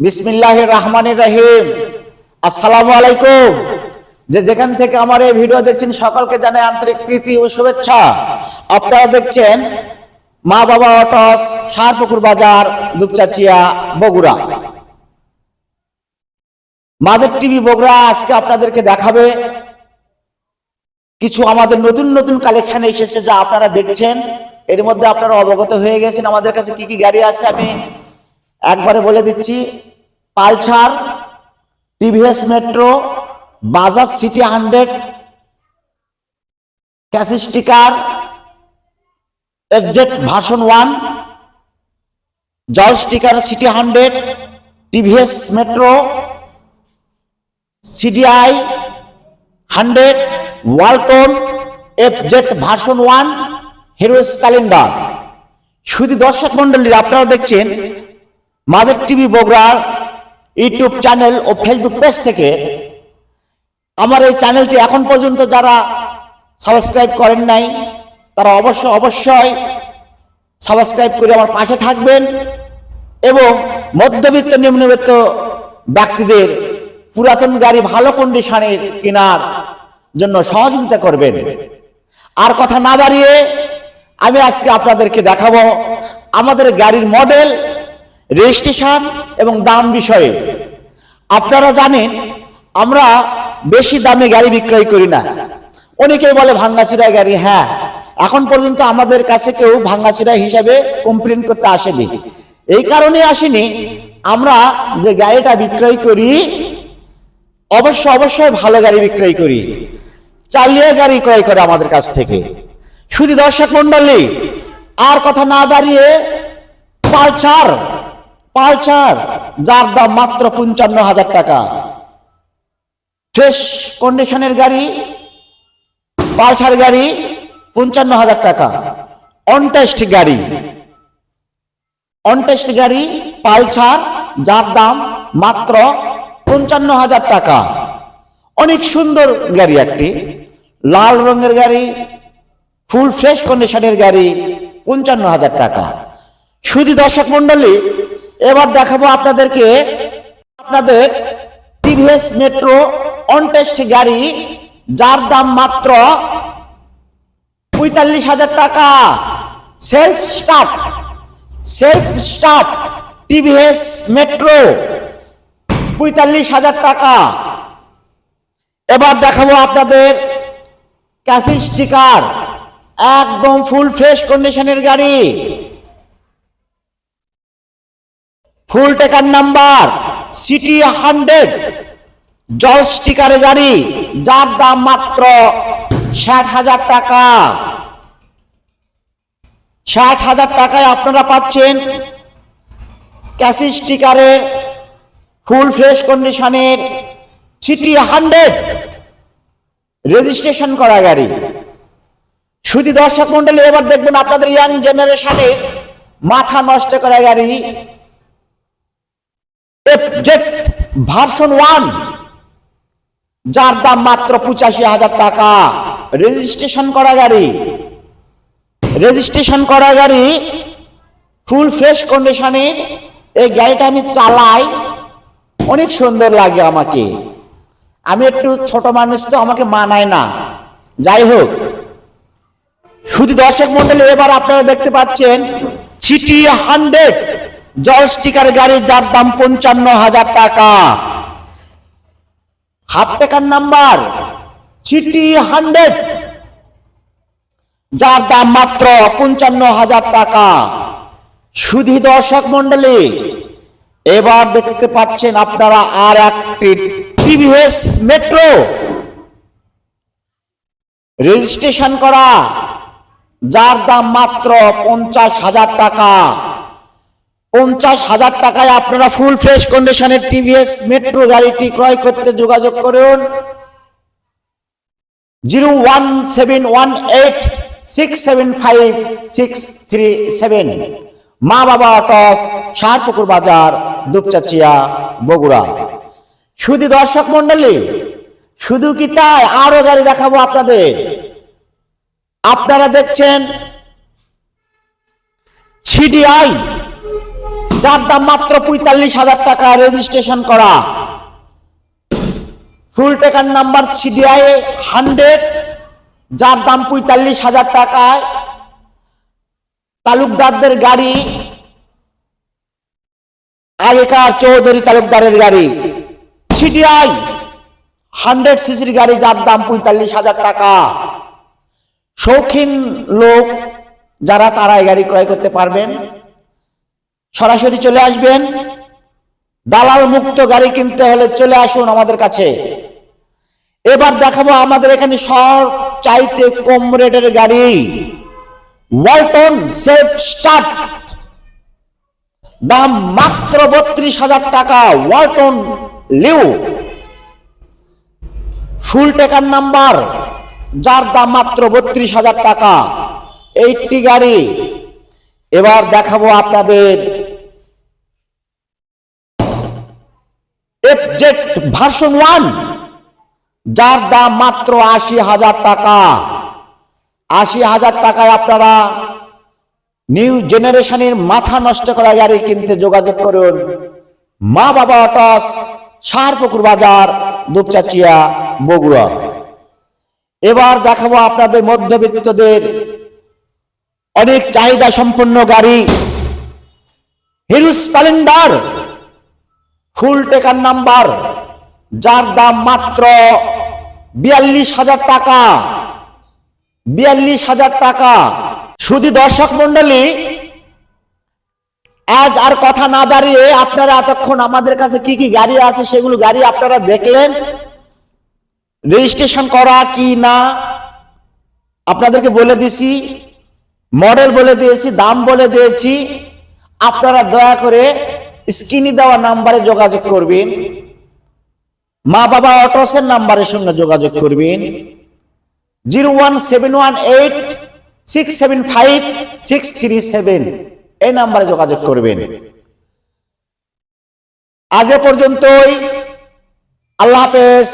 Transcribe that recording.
বিসমিল্লাহ রহমান রহিম। আসসালামু আলাইকুম। যে যেখান থেকে আমার এই ভিডিও দেখছেন, সকলকে জানাই আন্তরিক প্রীতি ও শুভেচ্ছা। আপনারা দেখছেন মা বাবা অটস, সারপুকুর বাজার, দুপচাচিয়া, বগুড়া। মাঝের টিভি বগুড়া আজকে আপনাদেরকে দেখাবে কিছু আমাদের নতুন নতুন কালেকশন এসেছে যা আপনারা দেখছেন। এর মধ্যে আপনারা অবগত হয়ে গেছেন আমাদের কাছে কি কি গাড়ি আছে, আমি একবারে বলে দিচ্ছি, Pulsar, TVS Metro, Bajaj CT hundred ক্যাসিস্টিকার FZ version one, জল sticker CT hundred, TVS Metro, CDI hundred, Walton F Z version one, heroes ক্যালেন্ডার শুধু দর্শক মন্ডলীর আপনারা দেখছেন মাঝের টিভি বগুড়ার ইউটিউব চ্যানেল ও ফেসবুক পেজ থেকে আমার এই চ্যানেলটি এখন পর্যন্ত যারা সাবস্ক্রাইব করেন নাই, তারা অবশ্য অবশ্যই সাবস্ক্রাইব করে আমার পাশে থাকবেন এবং মধ্যবিত্ত নিম্নবিত্ত ব্যক্তিদের পুরাতন গাড়ি ভালো কন্ডিশনের কেনার জন্য সহযোগিতা করবেন। আর কথা না বাড়িয়ে আমি আজকে আপনাদেরকে দেখাবো আমাদের গাড়ির মডেল রেজিস্ট্রেশন এবং দাম বিষয়ে। আপনারা জানেন, আমরা বেশি দামে গাড়ি বিক্রয় করি না। অনেকেই বলে ভাঙ্গাচুরা গাড়ি হ্যাঁ এখন পর্যন্ত আমাদের কাছে কেউ ভাঙ্গাচুরা হিসাবে কমপ্লেন করতে আসেনি। এই কারণে আসেনি, আমরা যে গাড়িটা বিক্রয় করি, অবশ্য অবশ্যই ভালো গাড়ি বিক্রয় করি। চালিয়ে গাড়ি ক্রয় করে আমাদের কাছ থেকে। শুধু দর্শক মন্ডলী আর কথা না বাড়িয়ে পালসার পালসার, যার দাম মাত্র পঞ্চান্ন হাজার টাকা। ফ্রেশ কন্ডিশনের গাড়ি, পালসার গাড়ি পঞ্চান্ন হাজার টাকা। অনটেস্ট গাড়ি। অনটেস্ট গাড়ি, পালসার, যার দাম মাত্র পঞ্চান্ন হাজার টাকা। অনেক সুন্দর গাড়ি একটি। লাল রঙের গাড়ি, ফুল ফ্রেশ কন্ডিশনের গাড়ি পঞ্চান্ন হাজার টাকা। শুধু দর্শক মন্ডলী এবার দেখাবো আপনাদেরকে আপনাদের টিভিএস মেট্রো অনটেস্ট গাড়ি, যার দাম মাত্র পঁয়তাল্লিশ হাজার টাকা। Self start self start TVS Metro, পঁয়তাল্লিশ হাজার টাকা। এবার দেখাবো আপনাদের ক্যাসি স্টিকার, একদম ফুল ফ্রেশ কন্ডিশনের গাড়ি। ফুল টেকার নাম্বার সিটি হান্ড্রেড জল স্টিকারের গাড়ি, যার দাম মাত্র ষাট হাজার টাকা। ষাট হাজার টাকায় আপনারা পাচ্ছেন ক্যাসি স্টিকারের ফুল ফ্রেশ কন্ডিশনের সিটি হান্ড্রেড রেজিস্ট্রেশন করা গাড়ি। শুধু দর্শক মন্ডলী এবার দেখবেন আপনাদের ইয়াং জেনারেশনের মাথা নষ্ট করা গাড়ি। ভার্সন ওয়ান যার দাম মাত্র পঁচাশি হাজার টাকা। রেজিস্ট্রেশন করা গাড়ি। রেজিস্ট্রেশন করা গাড়ি ফুল ফ্রেশ কন্ডিশনের এই গাড়িটা আমি চালাই। অনেক সুন্দর লাগে আমাকে। আমি একটু ছোট মানুষ তো, আমাকে মানায় না। যাই হোক, শুধু দর্শক মন্ডলী, এবার আপনারা দেখতে পাচ্ছেন সিটি হান্ড্রেড জল স্টিকার গাড়ি যার দাম পঞ্চান্ন হাজার টাকা। হাফ টাকার নাম্বার সিটি হান্ড্রেড যার দাম মাত্র পঞ্চান্ন হাজার টাকা। শুধু দর্শক মন্ডলী এবার দেখতে পাচ্ছেন আপনারা আর একটি টিভিএস মেট্রো। রেজিস্ট্রেশন করা, যার দাম মাত্র পঞ্চাশ হাজার টাকা। পঞ্চাশ হাজার টাকায় আপনারা ফুল ফ্রেশ কন্ডিশনের টিভিএস মেট্রো গাড়িটি ক্রয় করতে যোগাযোগ করুন। Zero one seven one eight six seven five six three seven. মা বাবা অটস সারপুকুর বাজার, দুপচাচিয়া, বগুড়া। শুধু দর্শক মন্ডলী শুধু কি তাই? আরও গাড়ি দেখাবো আপনাদের। আপনারা দেখছেন, সিডিআই যার দাম মাত্র পঁয়তাল্লিশ হাজার টাকা রেজিস্ট্রেশন করা। ফুল টেকার নাম্বার সিডিআই হান্ড্রেড, যার দাম পঁয়তাল্লিশ হাজার টাকায়। তালুকদারদের গাড়ি, আগেকার চৌধুরী তালুকদারের গাড়ি। সিডিআই হান্ড্রেড সিসির গাড়ি যার দাম পঁয়তাল্লিশ হাজার টাকা। শৌখিন লোক, যারা তারা এই গাড়ি ক্রয় করতে পারবেন। সরাসরি চলে আসবেন। দালাল মুক্ত গাড়ি কিনতে হলে চলে আসুন আমাদের কাছে। এবার দেখাবো আমাদের এখানে সব চাইতে কম রেটের গাড়ি। Walton self start. দাম মাত্র বত্রিশ হাজার টাকা, ওয়ালটন লিউ। ফুল টেকার নাম্বার, যার দাম মাত্র বত্রিশ হাজার টাকা। এইটি গাড়ি। এবার দেখাবো আপনাদের এফজেড ভার্সন ওয়ান যার দাম মাত্র আশি হাজার টাকা। আশি হাজার টাকায় আপনারা নিউ জেনারেশনের মাথা নষ্ট করা গাড়ি কিনতে যোগাযোগ করুন। মা বাবা অটস সারপুকুর বাজার, দুপচাচিয়া, বগুড়া। এবার দেখাবো আপনাদের মধ্যবিত্তদের অনেক চাহিদা সম্পন্ন গাড়ি। হিরো স্প্লেন্ডার ফুল টেকার নাম্বার, যার দাম মাত্র বিয়াল্লিশ হাজার টাকা। বিয়াল্লিশ হাজার টাকা। শুধু দর্শক মন্ডলী আজ আর কথা না বাড়িয়ে আপনারা এতক্ষণ আমাদের কাছে কি কি গাড়ি আছে সেগুলো গাড়ি আপনারা দেখলেন। রেজিস্ট্রেশন করা কি না, আপনাদেরকে বলে দিছি, মডেল বলে দিয়েছি, দাম বলে দিয়েছি। আপনারা দয়া করে স্ক্রিনে দেওয়া নাম্বারে যোগাযোগ করবেন। মা বাবা অটোসের নাম্বারের সঙ্গে যোগাযোগ করবেন। Zero one seven one eight six seven five six three seven এই নাম্বারে যোগাযোগ করবেন। আজ পর্যন্তই। আল্লাহ হাফেজ।